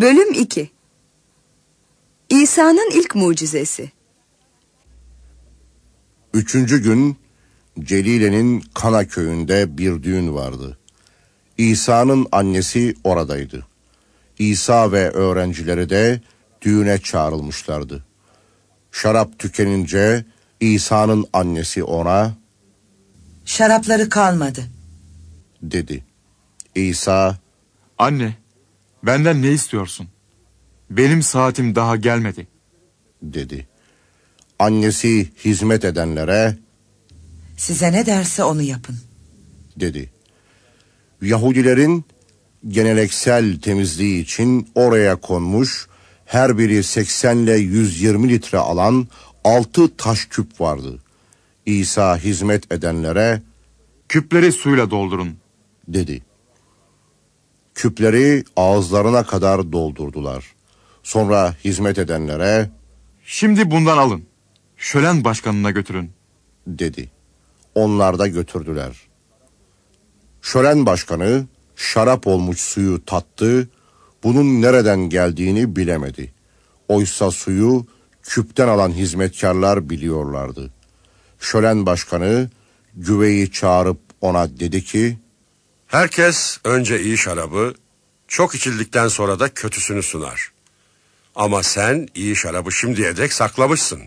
Bölüm 2 İsa'nın ilk mucizesi Üçüncü gün Celile'nin Kana köyünde bir düğün vardı. İsa'nın annesi oradaydı. İsa ve öğrencileri de düğüne çağrılmışlardı. Şarap tükenince İsa'nın annesi ona Şarapları kalmadı. dedi. İsa Anne, benden ne istiyorsun? Benim saatim daha gelmedi. dedi. Annesi hizmet edenlere Size ne derse onu yapın. dedi. Yahudilerin geneleksel temizliği için oraya konmuş her biri 80 ile 120 litre alan altı taş küp vardı. İsa hizmet edenlere Küpleri suyla doldurun. dedi. Küpleri ağızlarına kadar doldurdular. Sonra hizmet edenlere Şimdi bundan alın. Şölen başkanına götürün. dedi. Onlar da götürdüler. Şölen başkanı şarap olmuş suyu tattı, bunun nereden geldiğini bilemedi. Oysa suyu küpten alan hizmetkarlar biliyorlardı. Şölen başkanı güveyi çağırıp ona dedi ki, Herkes önce iyi şarabı, çok içildikten sonra da kötüsünü sunar. Ama sen iyi şarabı şimdiye dek saklamışsın.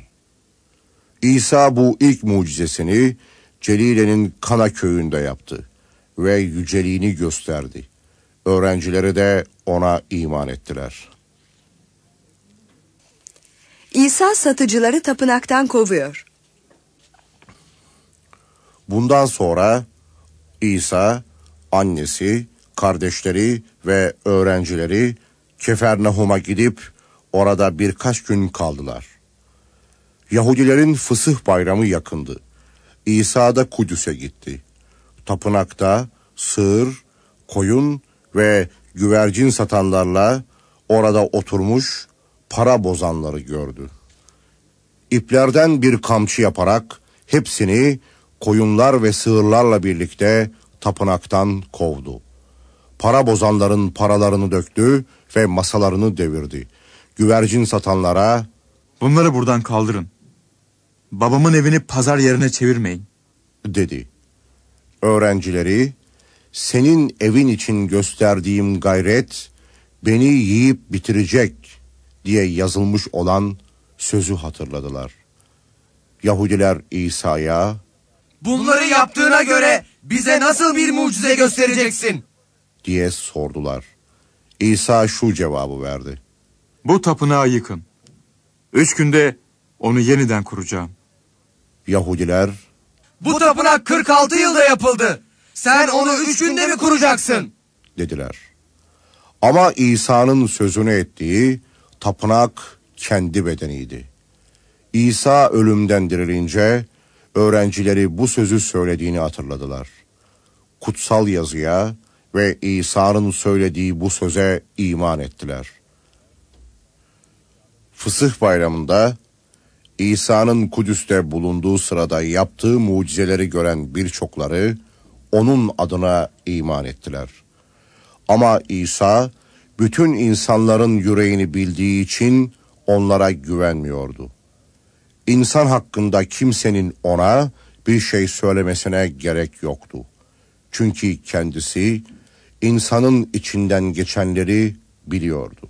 İsa bu ilk mucizesini Celile'nin Kana köyünde yaptı ve yüceliğini gösterdi. Öğrencileri de ona iman ettiler. İsa satıcıları tapınaktan kovuyor. Bundan sonra İsa, annesi, kardeşleri ve öğrencileri Kefernahum'a gidip orada birkaç gün kaldılar. Yahudilerin fısıh bayramı yakındı. İsa da Kudüs'e gitti. Tapınakta sığır, koyun ve güvercin satanlarla orada oturmuş para bozanları gördü. İplerden bir kamçı yaparak hepsini koyunlar ve sığırlarla birlikte tapınaktan kovdu. Para bozanların paralarını döktü ve masalarını devirdi. Güvercin satanlara Bunları buradan kaldırın. Babamın evini pazar yerine çevirmeyin. dedi. Öğrencileri senin evin için gösterdiğim gayret beni yiyip bitirecek diye yazılmış olan sözü hatırladılar. Yahudiler İsa'ya Bunları yaptığına göre bize nasıl bir mucize göstereceksin? diye sordular. İsa şu cevabı verdi. Bu tapınağı yıkın. Üç günde onu yeniden kuracağım. Yahudiler Bu tapınak 46 yılda yapıldı. Sen onu 3 günde mi kuracaksın? dediler. Ama İsa'nın sözünü ettiği tapınak kendi bedeniydi. İsa ölümden dirilince öğrencileri bu sözü söylediğini hatırladılar. Kutsal yazıya ve İsa'nın söylediği bu söze iman ettiler. Fısıh bayramında İsa'nın Kudüs'te bulunduğu sırada yaptığı mucizeleri gören birçokları onun adına iman ettiler. Ama İsa bütün insanların yüreğini bildiği için onlara güvenmiyordu. İnsan hakkında kimsenin ona bir şey söylemesine gerek yoktu. Çünkü kendisi insanın içinden geçenleri biliyordu.